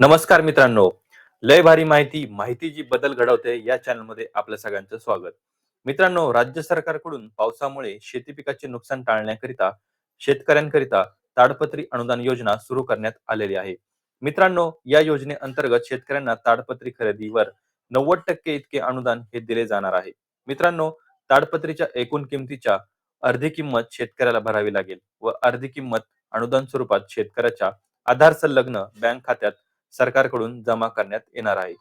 नमस्कार मित्रांनो. लय भारी माहिती माहिती जी बदल घडवते या चॅनलमध्ये आपलं सगळ्यांचं स्वागत. मित्रांनो राज्य सरकारकडून पावसामुळे शेती पिकाचे नुकसान टाळण्याकरिता शेतकऱ्यांकरिता ताडपत्री अनुदान योजना सुरू करण्यात आलेली आहे. मित्रांनो या योजनेअंतर्गत शेतकऱ्यांना ताडपत्री खरेदीवर नव्वद टक्के इतके अनुदान हे दिले जाणार आहे. मित्रांनो ताडपत्रीच्या एकूण किमतीच्या अर्धी किंमत शेतकऱ्याला भरावी लागेल व अर्धी किंमत अनुदान स्वरूपात शेतकऱ्याच्या आधार संलग्न बँक खात्यात सरकारकडून जमा करण्यात येणार आहे.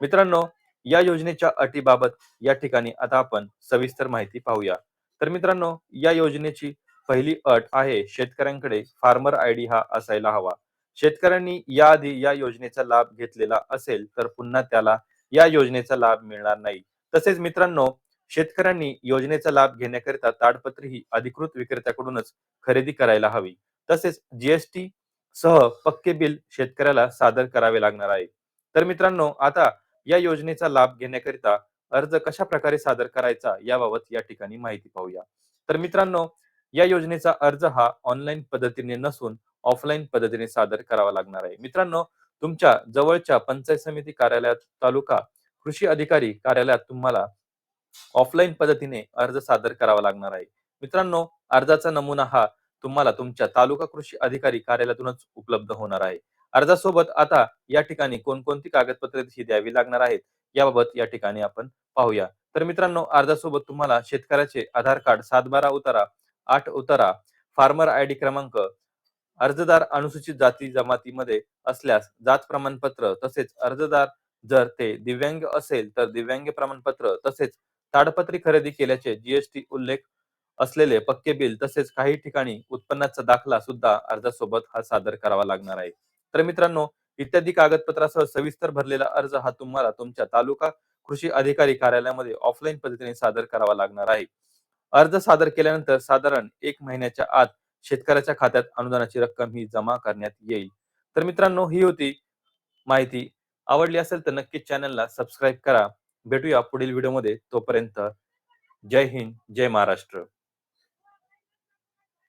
मित्रांनो या योजनेच्या अटीबाबत या ठिकाणी आता आपण सविस्तर माहिती पाहूया. तर मित्रांनो या योजनेची पहिली अट आहे शेतकऱ्यांकडे फार्मर आय डी हा असायला हवा. शेतकऱ्यांनी याआधी या योजनेचा लाभ घेतलेला असेल तर पुन्हा त्याला या योजनेचा लाभ मिळणार नाही. तसेच मित्रांनो शेतकऱ्यांनी योजनेचा लाभ घेण्याकरिता ताडपत्री ही अधिकृत विक्रेत्याकडूनच खरेदी करायला हवी. तसेच जीएसटी सह पक्के बिल शेतकऱ्याला सादर करावे लागणार आहे. तर मित्रांनो आता या योजनेचा लाभ घेण्याकरिता अर्ज कशा प्रकारे सादर करायचा याबाबत या ठिकाणी माहिती पाहूया. तर मित्रांनो या योजनेचा अर्ज हा ऑनलाईन पद्धतीने नसून ऑफलाईन पद्धतीने सादर करावा लागणार आहे. मित्रांनो तुमच्या जवळच्या पंचायत समिती कार्यालयात तालुका कृषी अधिकारी कार्यालयात तुम्हाला ऑफलाईन पद्धतीने अर्ज सादर करावा लागणार आहे. मित्रांनो अर्जाचा नमुना हा तुम्हाला तुमच्या तालुका कृषी अधिकारी कार्यालयातूनच उपलब्ध होणार आहे. अर्जासोबत आता या ठिकाणी कोणकोणती कागदपत्रे ही द्यावी लागणार आहेत याबाबत या ठिकाणी आपण पाहूया. तर मित्रांनो अर्जासोबत तुम्हाला शेतकऱ्याचे आधार कार्ड सातबारा उतारा आठ उतारा फार्मर आय डी क्रमांक अर्जदार अनुसूचित जाती जमातीमध्ये असल्यास जात प्रमाणपत्र तसेच अर्जदार जर ते दिव्यांग असेल तर दिव्यांग प्रमाणपत्र तसेच ताडपत्री खरेदी केल्याचे जीएसटी उल्लेख असलेले पक्के बिल तसेच काही ठिकाणी उत्पन्नाचा दाखला सुद्धा अर्जासोबत हा सादर करावा लागणार आहे. तर मित्रांनो इत्यादी कागदपत्रासह सविस्तर भरलेला अर्ज हा तुम्हाला तुमच्या तालुका कृषी अधिकारी कार्यालयामध्ये ऑफलाईन पद्धतीने सादर करावा लागणार आहे. अर्ज सादर केल्यानंतर साधारण एक महिन्याच्या आत शेतकऱ्याच्या खात्यात अनुदानाची रक्कम ही जमा करण्यात येईल. तर मित्रांनो ही होती माहिती. आवडली असेल तर नक्कीच चॅनलला सबस्क्राईब करा. भेटूया पुढील व्हिडिओमध्ये. तोपर्यंत जय हिंद जय महाराष्ट्र.